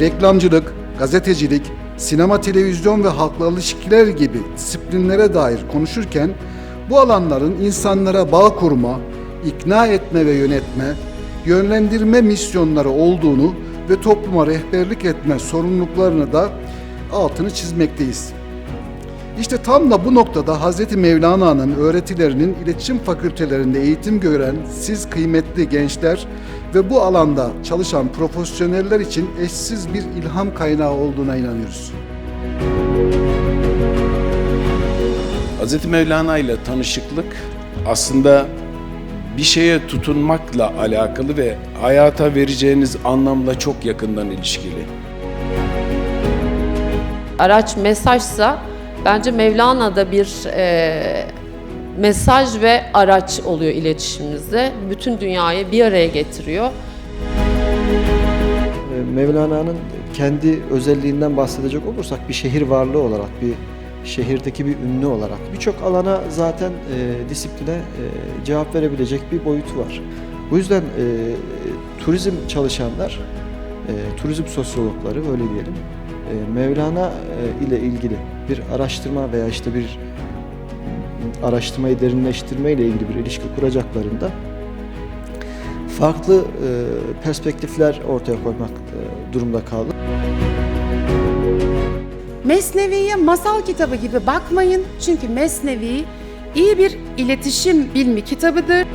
reklamcılık, gazetecilik, sinema, televizyon ve halkla ilişkiler gibi disiplinlere dair konuşurken bu alanların insanlara bağ kurma, ikna etme ve yönetme, yönlendirme misyonları olduğunu ve topluma rehberlik etme sorumluluklarını da altını çizmekteyiz. İşte tam da bu noktada Hz. Mevlana'nın öğretilerinin iletişim fakültelerinde eğitim gören siz kıymetli gençler ve bu alanda çalışan profesyoneller için eşsiz bir ilham kaynağı olduğuna inanıyoruz. Hz. Mevlana ile tanışıklık aslında bir şeye tutunmakla alakalı ve hayata vereceğiniz anlamla çok yakından ilişkili. Araç mesajsa bence Mevlana'da bir e, mesaj ve araç oluyor iletişimimizde. Bütün dünyayı bir araya getiriyor. E, Mevlana'nın kendi özelliğinden bahsedecek olursak bir şehir varlığı olarak, bir şehirdeki bir ünlü olarak birçok alana zaten e, disipline e, cevap verebilecek bir boyutu var. Bu yüzden e, turizm çalışanlar, e, turizm sosyologları böyle diyelim, e, Mevlana e, ile ilgili bir araştırma veya işte bir araştırmayı derinleştirme ile ilgili bir ilişki kuracaklarında farklı e, perspektifler ortaya koymak e, durumda kaldı. Mesnevi'ye masal kitabı gibi bakmayın. Çünkü Mesnevi iyi bir iletişim bilmi kitabıdır.